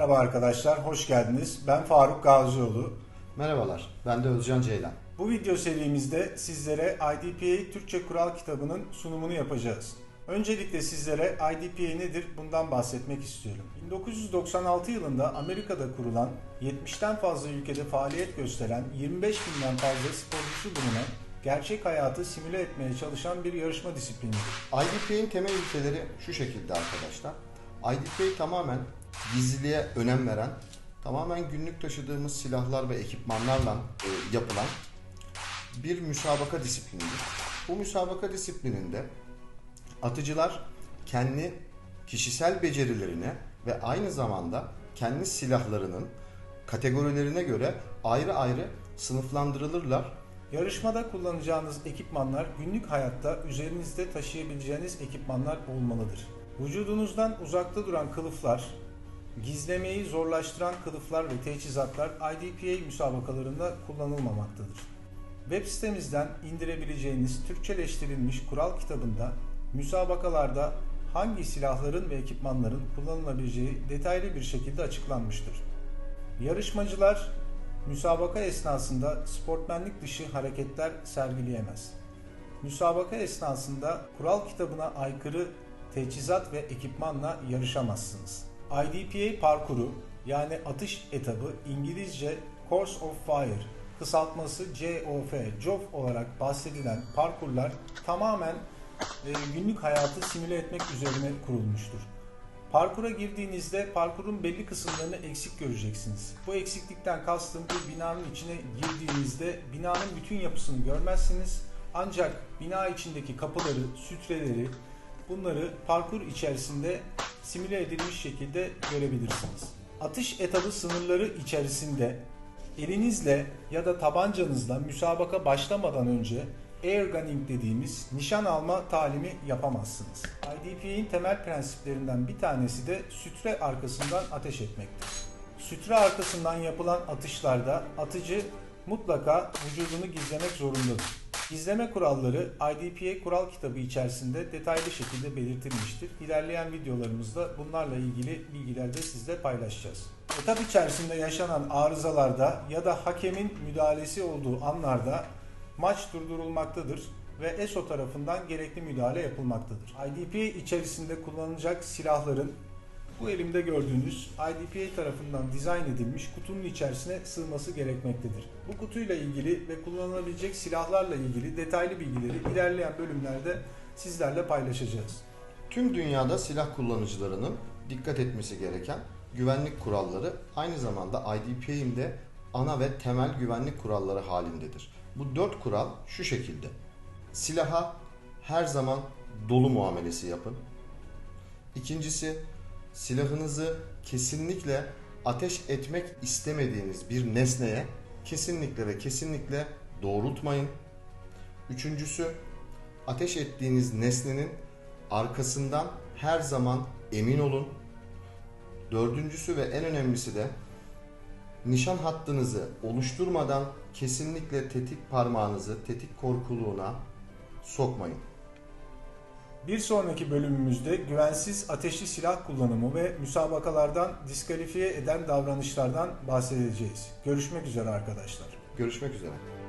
Merhaba arkadaşlar, hoş geldiniz. Ben Faruk Gazioğlu. Merhabalar, ben de Özcan Ceylan. Bu video serimizde sizlere IDPA Türkçe Kural kitabının sunumunu yapacağız. Öncelikle sizlere IDPA nedir bundan bahsetmek istiyorum. 1996 yılında Amerika'da kurulan 70'ten fazla ülkede faaliyet gösteren 25 binden fazla sporcusu bulunan gerçek hayatı simüle etmeye çalışan bir yarışma disiplinidir. IDPA'nin temel ilkeleri şu şekilde arkadaşlar. IDPA tamamen gizliliğe önem veren, tamamen günlük taşıdığımız silahlar ve ekipmanlarla e, yapılan bir müsabaka disiplinidir. Bu müsabaka disiplininde atıcılar kendi kişisel becerilerine ve aynı zamanda kendi silahlarının kategorilerine göre ayrı ayrı sınıflandırılırlar Yarışmada kullanacağınız ekipmanlar günlük hayatta üzerinizde taşıyabileceğiniz ekipmanlar olmalıdır. Vücudunuzdan uzakta duran kılıflar, gizlemeyi zorlaştıran kılıflar ve teçhizatlar IDPA müsabakalarında kullanılmamaktadır. Web sitemizden indirebileceğiniz Türkçeleştirilmiş kural kitabında müsabakalarda hangi silahların ve ekipmanların kullanılabileceği detaylı bir şekilde açıklanmıştır. Yarışmacılar müsabaka esnasında sportmenlik dışı hareketler sergileyemez. Müsabaka esnasında kural kitabına aykırı teçhizat ve ekipmanla yarışamazsınız. IDPA parkuru yani atış etabı İngilizce Course of Fire kısaltması COF, COF olarak bahsedilen parkurlar tamamen e, günlük hayatı simüle etmek üzerine kurulmuştur. Parkura girdiğinizde parkurun belli kısımlarını eksik göreceksiniz. Bu eksiklikten kastım bir binanın içine girdiğinizde binanın bütün yapısını görmezsiniz. Ancak bina içindeki kapıları, sütreleri bunları parkur içerisinde simüle edilmiş şekilde görebilirsiniz. Atış etabı sınırları içerisinde elinizle ya da tabancanızla müsabaka başlamadan önce air gunning dediğimiz nişan alma talimi yapamazsınız. IDPA'nin temel prensiplerinden bir tanesi de sütre arkasından ateş etmektir. Sütre arkasından yapılan atışlarda atıcı mutlaka vücudunu gizlemek zorundadır. Gizleme kuralları IDPA kural kitabı içerisinde detaylı şekilde belirtilmiştir. İlerleyen videolarımızda bunlarla ilgili bilgiler de sizle paylaşacağız. Etap içerisinde yaşanan arızalarda ya da hakemin müdahalesi olduğu anlarda maç durdurulmaktadır ve ESO tarafından gerekli müdahale yapılmaktadır. IDPA içerisinde kullanılacak silahların bu elimde gördüğünüz IDPA tarafından dizayn edilmiş kutunun içerisine sığması gerekmektedir. Bu kutuyla ilgili ve kullanılabilecek silahlarla ilgili detaylı bilgileri ilerleyen bölümlerde sizlerle paylaşacağız. Tüm dünyada silah kullanıcılarının dikkat etmesi gereken güvenlik kuralları aynı zamanda IDPA'in de ana ve temel güvenlik kuralları halindedir. Bu dört kural şu şekilde. Silaha her zaman dolu muamelesi yapın. İkincisi silahınızı kesinlikle ateş etmek istemediğiniz bir nesneye kesinlikle ve kesinlikle doğrultmayın. Üçüncüsü ateş ettiğiniz nesnenin arkasından her zaman emin olun. Dördüncüsü ve en önemlisi de nişan hattınızı oluşturmadan kesinlikle tetik parmağınızı tetik korkuluğuna sokmayın. Bir sonraki bölümümüzde güvensiz ateşli silah kullanımı ve müsabakalardan diskalifiye eden davranışlardan bahsedeceğiz. Görüşmek üzere arkadaşlar. Görüşmek üzere.